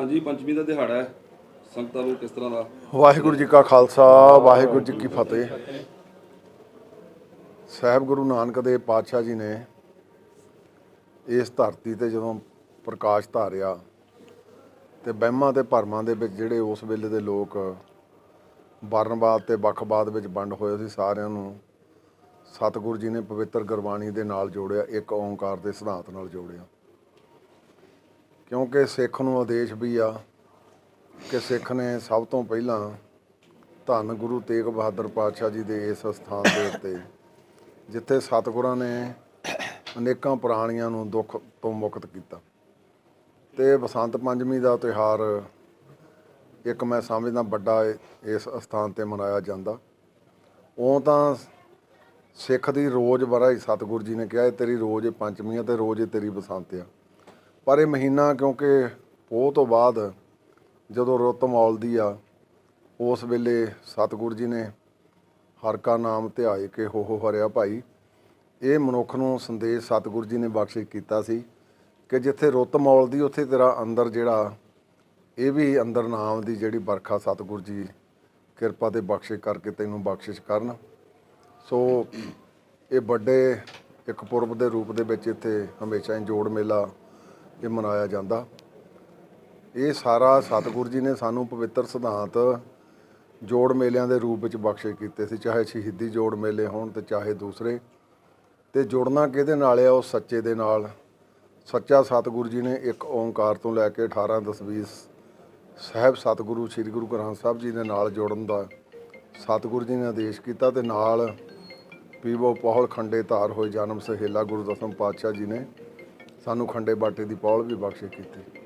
ਪ੍ਰਧਾਨ ਜੀ ਪੰਚਮੀ ਦਾ ਦਿਹਾੜਾ ਹੈ। ਸੰਗਤਾਂ ਨੂੰ ਕਿਸ ਤਰ੍ਹਾਂ ਦਾ? ਵਾਹਿਗੁਰੂ ਜੀ ਕਾ ਖਾਲਸਾ, ਵਾਹਿਗੁਰੂ ਜੀ ਕੀ ਫਤਿਹ। ਸਾਹਿਬ ਗੁਰੂ ਨਾਨਕ ਦੇਵ ਪਾਤਸ਼ਾਹ ਜੀ ਨੇ ਇਸ ਧਰਤੀ ਤੇ ਜਦੋਂ ਪ੍ਰਕਾਸ਼ ਧਾਰਿਆ ਤੇ ਵਹਿਮਾਂ ਤੇ ਭਰਮਾਂ ਦੇ ਵਿੱਚ ਜਿਹੜੇ ਉਸ ਵੇਲੇ ਦੇ ਲੋਕ ਵਰਨਵਾਦ ਤੇ ਵੱਖਵਾਦ ਵਿੱਚ ਵੰਡ ਹੋਏ ਸੀ ਸਾਰਿਆਂ ਨੂੰ, ਸਤਿਗੁਰੂ ਜੀ ਨੇ ਪਵਿੱਤਰ ਗੁਰਬਾਣੀ ਦੇ ਨਾਲ ਜੋੜਿਆ, ਇੱਕ ਓੰਕਾਰ ਦੇ ਸਿਧਾਂਤ ਨਾਲ ਜੋੜਿਆ। ਕਿਉਂਕਿ ਸਿੱਖ ਨੂੰ ਆਦੇਸ਼ ਵੀ ਆ ਕਿ ਸਿੱਖ ਨੇ ਸਭ ਤੋਂ ਪਹਿਲਾਂ ਧੰਨ ਗੁਰੂ ਤੇਗ ਬਹਾਦਰ ਪਾਤਸ਼ਾਹ ਜੀ ਦੇ ਇਸ ਸਥਾਨ ਦੇ ਉੱਤੇ, ਜਿੱਥੇ ਸਤਿਗੁਰਾਂ ਨੇ ਅਨੇਕਾਂ ਪ੍ਰਾਣੀਆਂ ਨੂੰ ਦੁੱਖ ਤੋਂ ਮੁਕਤ ਕੀਤਾ। ਤੇ ਬਸੰਤ ਪੰਚਮੀ ਦਾ ਤਿਉਹਾਰ ਇੱਕ ਮੈਂ ਸਮਝਦਾ ਵੱਡਾ ਇਸ ਸਥਾਨ ਤੇ ਮਨਾਇਆ ਜਾਂਦਾ। ਉਹ ਤਾਂ ਸਿੱਖ ਦੀ ਰੋਜ਼ ਬਰਾ ਹੀ ਸਤਿਗੁਰੂ ਜੀ ਨੇ ਕਿਹਾ, ਇਹ ਤੇਰੀ ਰੋਜ਼ ਪੰਚਮੀ ਆ ਤੇ ਰੋਜ਼ ਇਹ ਤੇਰੀ ਬਸੰਤ ਆ। ਪਰ ਇਹ ਮਹੀਨਾ ਕਿਉਂਕਿ ਪੋਹ ਤੋਂ ਬਾਅਦ ਜਦੋਂ ਰੁੱਤ ਮੌਲਦੀ ਆ, ਉਸ ਵੇਲੇ ਸਤਿਗੁਰੂ ਜੀ ਨੇ ਹਰ ਕਾ ਨਾਮ ਧਿਆਏ ਕੇ ਹੋ ਹੋ ਹਰਿਆ ਭਾਈ। ਇਹ ਮਨੁੱਖ ਨੂੰ ਸੰਦੇਸ਼ ਸਤਿਗੁਰੂ ਜੀ ਨੇ ਬਖਸ਼ਿਸ਼ ਕੀਤਾ ਸੀ ਕਿ ਜਿੱਥੇ ਰੁੱਤ ਮੌਲਦੀ, ਉੱਥੇ ਤੇਰਾ ਅੰਦਰ ਜਿਹੜਾ, ਇਹ ਵੀ ਅੰਦਰ ਨਾਮ ਦੀ ਜਿਹੜੀ ਵਰਖਾ ਸਤਿਗੁਰੂ ਜੀ ਕਿਰਪਾ ਤੇ ਬਖਸ਼ਿਸ਼ ਕਰਕੇ ਤੈਨੂੰ ਬਖਸ਼ਿਸ਼ ਕਰਨ। ਸੋ ਇਹ ਵੱਡੇ ਇੱਕ ਪੁਰਬ ਦੇ ਰੂਪ ਦੇ ਵਿੱਚ ਇੱਥੇ ਹਮੇਸ਼ਾ ਹੀ ਜੋੜ ਮੇਲਾ ਇਹ ਮਨਾਇਆ ਜਾਂਦਾ। ਇਹ ਸਾਰਾ ਸਤਿਗੁਰੂ ਜੀ ਨੇ ਸਾਨੂੰ ਪਵਿੱਤਰ ਸਿਧਾਂਤ ਜੋੜ ਮੇਲਿਆਂ ਦੇ ਰੂਪ ਵਿੱਚ ਬਖਸ਼ੇ ਕੀਤੇ ਸੀ। ਚਾਹੇ ਸ਼ਹੀਦੀ ਜੋੜ ਮੇਲੇ ਹੋਣ ਤੇ ਚਾਹੇ ਦੂਸਰੇ। ਤੇ ਜੁੜਨਾ ਕਿਹਦੇ ਨਾਲ ਆ? ਉਹ ਸੱਚੇ ਦੇ ਨਾਲ। ਸੱਚਾ ਸਤਿਗੁਰੂ ਜੀ ਨੇ ਇੱਕ ਓੰਕਾਰ ਤੋਂ ਲੈ ਕੇ 18 ਦਸਵੀਂ ਸਾਹਿਬ ਸਤਿਗੁਰੂ ਸ੍ਰੀ ਗੁਰੂ ਗ੍ਰੰਥ ਸਾਹਿਬ ਜੀ ਦੇ ਨਾਲ ਜੋੜਨ ਦਾ ਸਤਿਗੁਰੂ ਜੀ ਨੇ ਆਦੇਸ਼ ਕੀਤਾ ਤੇ ਨਾਲ ਪੀਵੋ ਪੌਲ ਖੰਡੇ ਧਾਰ ਹੋਏ ਜਨਮ ਸਹੇਲਾ ਗੁਰੂ ਦਸਮ ਪਾਤਸ਼ਾਹ ਜੀ ਨੇ ਸਾਨੂੰ ਖੰਡੇ ਬਾਟੇ ਦੀ ਪੌਲ ਵੀ ਬਖਸ਼ਿਸ਼ ਕੀਤੀ।